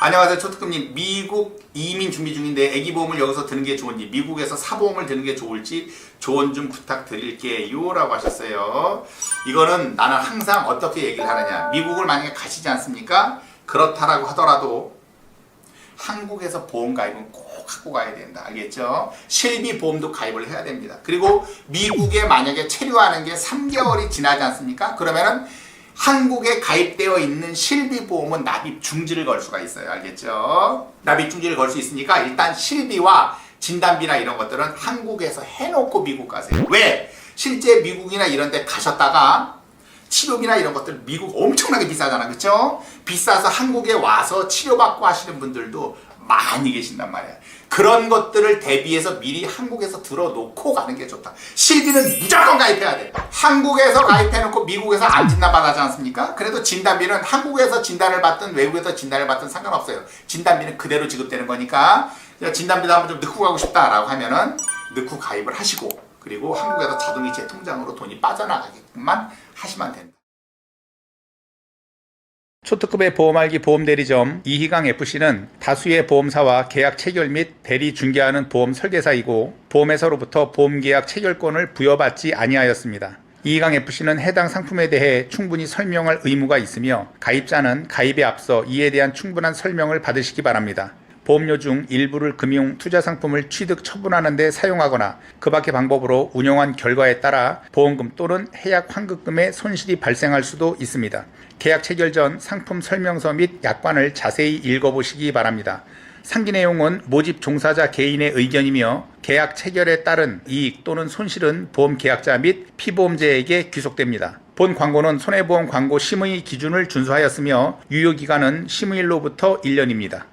안녕하세요 초특급님 미국 이민 준비 중인데 애기보험을 여기서 드는 게 좋은지 미국에서 사보험을 드는 게 좋을지 조언 좀 부탁드릴게요 라고 하셨어요 이거는 나는 항상 어떻게 얘기를 하느냐 미국을 만약에 가시지 않습니까 그렇다라고 하더라도 한국에서 보험 가입은 꼭 하고 가야 된다. 알겠죠? 실비 보험도 가입을 해야 됩니다. 그리고 미국에 만약에 체류하는 게 3개월이 지나지 않습니까? 그러면은 한국에 가입되어 있는 실비 보험은 납입 중지를 걸 수가 있어요. 알겠죠? 납입 중지를 걸 수 있으니까 일단 실비와 진단비나 이런 것들은 한국에서 해놓고 미국 가세요. 왜? 실제 미국이나 이런 데 가셨다가 치료비나 이런 것들 미국 엄청나게 비싸잖아 그쵸? 비싸서 한국에 와서 치료받고 하시는 분들도 많이 계신단 말이야 그런 것들을 대비해서 미리 한국에서 들어놓고 가는 게 좋다 실비는 무조건 가입해야 돼 한국에서 가입해놓고 미국에서 암 진단 받았지 않습니까? 그래도 진단비는 한국에서 진단을 받든 외국에서 진단을 받든 상관없어요 진단비는 그대로 지급되는 거니까 진단비도 한번 좀 넣고 가고 싶다라고 하면은 넣고 가입을 하시고 그리고 한국에서 자동이체 통장으로 돈이 빠져나가게끔만 하시면 된다. 초특급의 보험알기 보험대리점 이희강 FC는 다수의 보험사와 계약 체결 및 대리 중개하는 보험 설계사이고 보험회사로부터 보험계약 체결권을 부여받지 아니하였습니다. 이희강 FC는 해당 상품에 대해 충분히 설명할 의무가 있으며 가입자는 가입에 앞서 이에 대한 충분한 설명을 받으시기 바랍니다. 보험료 중 일부를 금융 투자 상품을 취득 처분하는 데 사용하거나 그 밖의 방법으로 운용한 결과에 따라 보험금 또는 해약 환급금의 손실이 발생할 수도 있습니다. 계약 체결 전 상품 설명서 및 약관을 자세히 읽어보시기 바랍니다. 상기 내용은 모집 종사자 개인의 의견이며 계약 체결에 따른 이익 또는 손실은 보험 계약자 및 피보험자에게 귀속됩니다. 본 광고는 손해보험 광고 심의 기준을 준수하였으며 유효 기간은 심의일로부터 1년입니다.